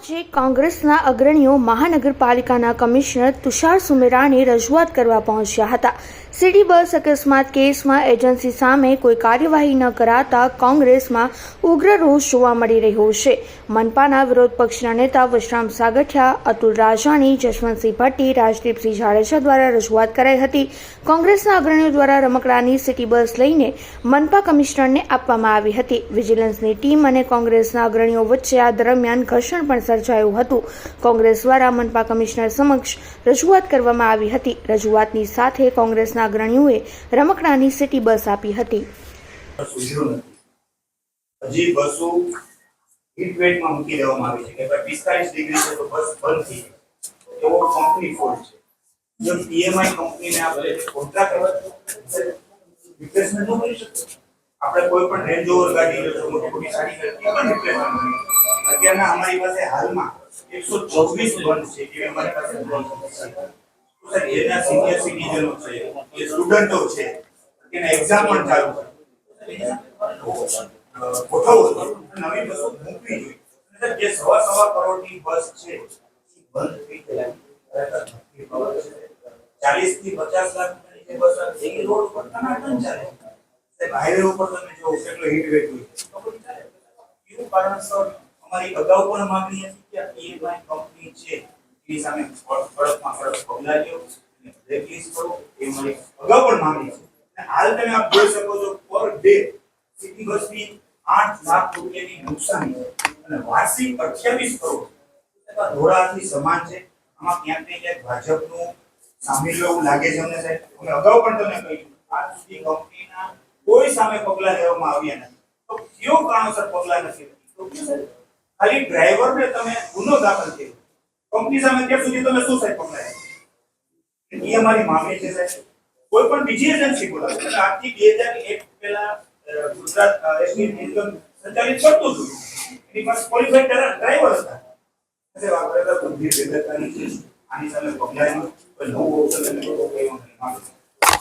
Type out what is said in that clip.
આજે કોંગ્રેસના અગ્રણીઓ મહાનગરપાલિકાના કમિશનર તુષાર સુમેરાની રજૂઆત કરવા પહોંચ્યા હતા. સિટી બસ અકસ્માત કેસમાં એજન્સી સામે કોઈ કાર્યવાહી ન કરાતા કોંગ્રેસમાં ઉગ્ર રોષ જોવા મળી રહ્યો છે. મનપાના વિરોધ પક્ષના નેતા વિશ્રામ સાગઠિયા, અતુલ રાજાણી જશવંતસિંહ ભટ્ટી, રાજદીપસિંહ જાડેજા દ્વારા રજૂઆત કરાઈ હતી. કોંગ્રેસના અગ્રણીઓ દ્વારા રમકડાની સિટી બસ લઈને મનપા કમિશનરને આપવામાં આવી હતી. વિજિલન્સની ટીમ અને કોંગ્રેસના અગ્રણીઓ વચ્ચે આ દરમિયાન ઘર્ષણ પણ સર્જાયું હતું. કોંગ્રેસ દ્વારા મનપા કમિશનર સમક્ષ રજૂઆત કરવામાં આવી હતી. રજૂઆતની સાથે કોંગ્રેસના અગ્રણીઓએ રમકડાની સિટી બસ આપી હતી. હજી બસો હીટ વેટમાં મૂકી દેવામાં આવી છે. કે પિસ્તાલીસ ડિગ્રી છે તો બસ બંધ થઈ એવો કંપની ફોલ્ટ છે. જો પીએમઆઈ કંપનીને આપણે કોન્ટ્રાક્ટ રિપ્લેસમેન્ટ ન કરી શકતો આપણે કોઈ પણ રેન્જ ઓવર ગાડી મોટી મોટી સાડી કરતી પણ રિપ્લેસમેન્ટ કરી અત્યારના અમારી પાસે હાલમાં એકસો ચોવીસ બંધ છે જે અમારી પાસે સર, એના સિનિયર સિટીઝનો છે એ સ્ટુડન્ટો છે એના એક્ઝામ પણ ચાલુ જોઈએ. અને જે સવા સવા બસ છે ચાલીસથી પચાસ લાખ રોડ પર ટનાટન ઉપર તમે જો કેટલો હીટ એવું અમારી અગાઉ પણ માંગણી હતી કે પીએમઆઈ કંપની છે, એની સામે કડક- કડકમાં કડક પગલાં લ્યો અને બ્લેકલિસ્ટ કરો, એ મારી અગાઉ પણ માંગણી છે. અને હાલ તમે આપ જોઈ શકો છો પર ડે સિટી બસની આઠ લાખ રૂપિયાની નુકસાની અને વાર્ષિક અઠ્યાવીસ કરોડ ધોળાથી સમાન છે. આમાં ક્યાંક ને ક્યાંક ભાજપનું સામેલ એવું લાગે છે અમને સાહેબ. અમે અગાઉ પણ તમને કહ્યું આજ સુધી કંપનીના કોઈ સામે પગલાં લેવામાં આવ્યા નથી. તો કયો કારણોસર પગલાં નથી તો? ખાલી ડ્રાઈવરને તમે ગુનો દાખલ કર્યો કંપની સામે અત્યાર સુધી તમે શું સાહેબ પગલાં લીધા? એ અમારી માંગણી છે સાહેબ કોઈ પણ બીજી એજન્સી બોલાવો એટલે આજથી બે હજાર એક પહેલા અ, ગુજરાત એસટી નિગમ સંચાલિત કરતું હતું એની પાસે ક્વોલિફાઈડ ડ્રાઈવર હતા સાહેબ આ ખરેખર ગંભીર બેદરકારી છે આની સામે પગલાં કોઈ નવું ઓપ્શન તમે લોકો કહેવા માટે માંગુ છું